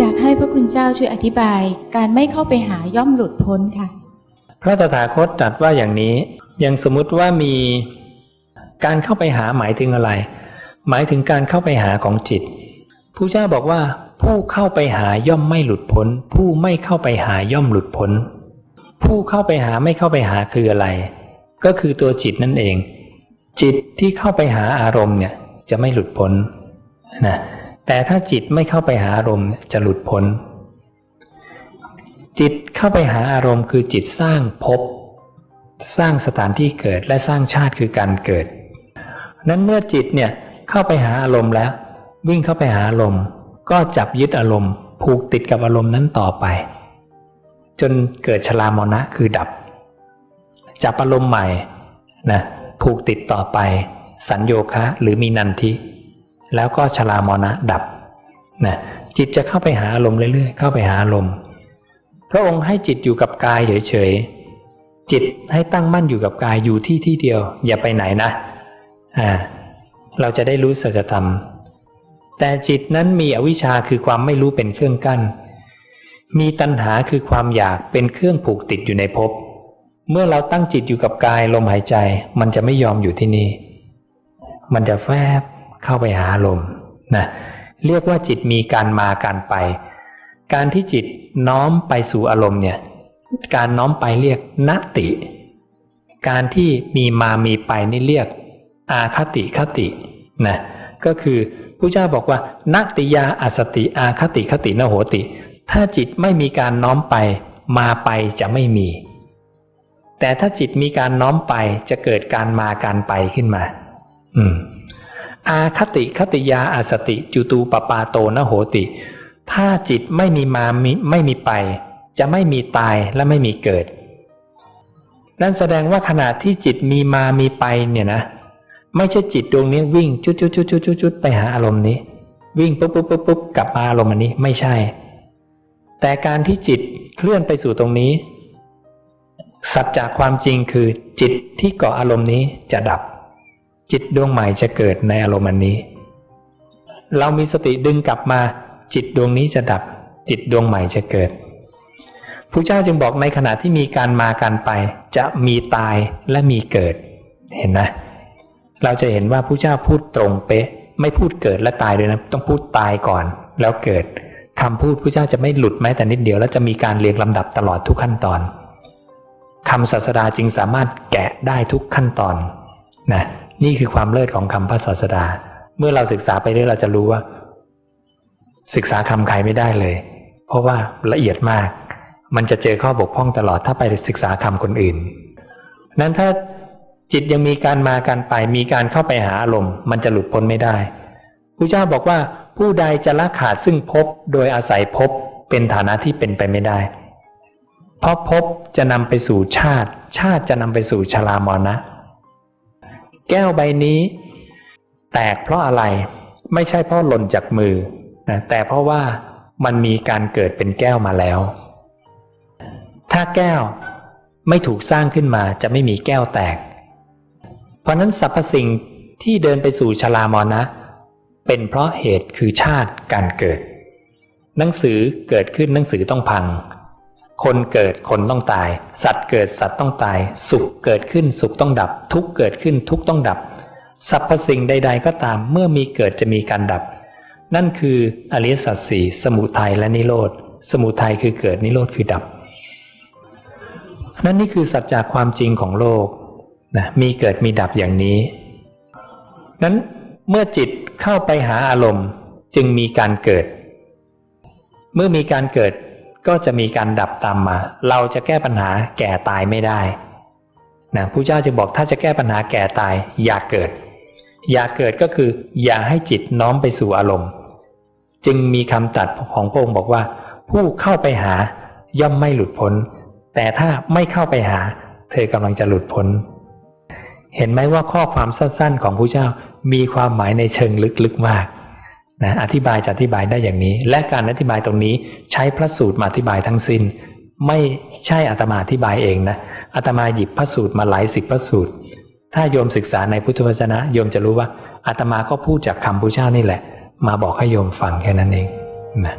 อยากให้พระคุณเจ้าช่วยอธิบาย การไม่เข้าไปหาย่อมหลุดพ้นค่ะ พระตถาคตตรัสว่าอย่างนี้ยังสมมุติว่ามีการเข้าไปหาหมายถึงอะไร หมายถึงการเข้าไปหาของจิตผู้เจ้าบอกว่า ผู้เข้าไปหาย่อมไม่หลุดพ้น ผู้ไม่เข้าไปหาย่อมหลุดพ้น ผู้เข้าไปหาไม่เข้าไปหาคืออะไร ก็คือตัวจิตนั่นเอง จิตที่เข้าไปหาอารมณ์เนี่ยจะไม่หลุดพ้นนะ แต่ถ้าจิตไม่เข้าไปหาอารมณ์จะหลุดพ้น จิตเข้าไปหาอารมณ์คือจิตสร้างภพสร้างสถานที่เกิดและสร้างชาติคือการเกิด นั้นเมื่อจิตเนี่ยเข้าไปหาอารมณ์แล้ว วิ่งเข้าไปหาอารมณ์ ก็จับยึดอารมณ์ ผูกติดกับอารมณ์นั้นต่อไป จนเกิดชรามรณะคือดับ จับอารมณ์ใหม่นะผูกติดต่อไป สัญโยคะหรือมีนันทิ แล้วก็ชรามรณะดับนะจิตจะเข้าไปหาอารมณ์เรื่อยๆ เข้าไปหาอารมณ์ พระองค์ให้จิตอยู่กับกายเฉยๆ จิตให้ตั้งมั่นอยู่กับกายอยู่ที่ที่เดียว อย่าไปไหนนะอ่าเราจะได้รู้สัจธรรม แต่จิตนั้นมีอวิชชาคือความไม่รู้เป็นเครื่องกั้น มีตัณหาคือความอยากเป็นเครื่องผูกติดอยู่ในภพ เมื่อเราตั้งจิตอยู่กับกายลมหายใจ มันจะไม่ยอมอยู่ที่นี่ มันจะแฟบ เข้าไปหาลมนะเรียกว่าจิตมีการมาการไป การที่จิตน้อมไปสู่อารมณ์เนี่ยการน้อมไปเรียกนติ การที่มีมามีไปนี่เรียกอาคติคตินะก็คือผู้เจ้าบอกว่านัติยาอสติอาคติคตินโหติ ถ้าจิตไม่มีการน้อมไป มาไปจะไม่มี แต่ถ้าจิตมีการน้อมไปจะเกิดการมาการไปขึ้นมา อืม อาคติคติยาอสติ จุตูปปาโตนโหติ ถ้าจิตไม่มีมามีไม่มีไป จะไม่มีตายและไม่มีเกิด นั่นแสดงว่าขณะที่จิตมีมามีไปเนี่ยนะ ไม่ใช่จิตดวงนี้วิ่งจุดจุดจุดจุดจุดจุดไปหาอารมณ์นี้ วิ่งปุ๊บปุ๊บปุ๊บปุ๊บกลับมาอารมณ์อันนี้ไม่ใช่ แต่การที่จิตเคลื่อนไปสู่ตรงนี้ สัจจากความจริงคือจิตที่เกาะอารมณ์นี้จะดับ จิตดวงใหม่จะเกิดในอารมณ์อันนี้ เรามีสติดึงกลับมา จิตดวงนี้จะดับ จิตดวงใหม่จะเกิดพระเจ้าจึงบอกในขณะที่มีการมาการไป จะมีตายและมีเกิด เห็นไหมเราจะเห็นว่าพระเจ้าพูดตรงเป๊ะ ไม่พูดเกิดและตายเลยนะต้องพูดตายก่อน แล้วเกิดคำพูดพระเจ้าจะไม่หลุดแม้แต่นิดเดียว แล้วจะมีการเรียงลำดับตลอดทุกขั้นตอนคำศาสดาจึงสามารถแกะได้ทุกขั้นตอนนะ นี่คือความเลิศของคำพระศาสดา เมื่อเราศึกษาไปเรื่อยเราจะรู้ว่า ศึกษาคำใครไม่ได้เลย เพราะว่าละเอียดมาก มันจะเจอข้อบกพร่องตลอดถ้าไปศึกษาคำคนอื่น นั้นถ้าจิตยังมีการมาการไปมีการเข้าไปหาอารมณ์ มันจะหลุดพ้นไม่ได้พระเจ้าบอกว่าผู้ใดจะละขาดซึ่งพบโดยอาศัยพบเป็นฐานะที่เป็นไปไม่ได้ เพราะพบจะนำไปสู่ชาติ ชาติจะนำไปสู่ชรามรณะ แก้วใบนี้ แตกเพราะอะไร ไม่ใช่เพราะหล่นจากมือนะแต่เพราะว่ามันมีการเกิดเป็นแก้วมาแล้ว ถ้าแก้วไม่ถูกสร้างขึ้นมาจะไม่มีแก้วแตก เพราะนั้นสรรพสิ่งที่เดินไปสู่ชรามรณะเป็นเพราะเหตุคือชาติการเกิด หนังสือเกิดขึ้นหนังสือต้องพัง คนเกิดคนต้องตาย สัตว์เกิดสัตว์ต้องตาย สุขเกิดขึ้นสุขต้องดับ ทุกเกิดขึ้นทุกต้องดับสรรพสิ่งใด ๆ ก็ตามเมื่อมีเกิดจะมีการดับ นั่นคืออริยสัจสี่สมุทัยและนิโรธสมุทัยคือเกิดนิโรธคือดับ นั่นนี่คือสัจจากความจริงของโลกนะมีเกิดมีดับอย่างนี้นั้นเมื่อจิตเข้าไปหาอารมณ์จึงมีการเกิด เมื่อมีการเกิด ก็จะมีการดับตามมา เราจะแก้ปัญหาแก่ตายไม่ได้นะผู้เจ้าจึงบอกถ้าจะแก้ปัญหาแก่ตายอย่าเกิด อย่าเกิดก็คืออย่าให้จิตน้อมไปสู่อารมณ์ จึงมีคำตัดของพระองค์บอกว่า ผู้เข้าไปหาย่อมไม่หลุดพ้น แต่ถ้าไม่เข้าไปหา เธอกำลังจะหลุดพ้น เห็นไหมว่าข้อความสั้นๆ ของผู้เจ้ามีความหมายในเชิงลึกๆมาก นะอธิบายจะอธิบายได้อย่างนี้ และการอธิบายตรงนี้ใช้พระสูตรมาอธิบายทั้งสิน้น ไม่ใช่อาตมาอธิบายเองนะอาตมาหยิบพระสูตรมาหลายสิบพระสูตร ถ้าโยมศึกษาในพุทธวจนะโยมจะรู้ว่าอาตมาก็พูดจากคำพุทธเจ้านี่แหละ มาบอกให้โยมฟังแค่นั้นเองนะ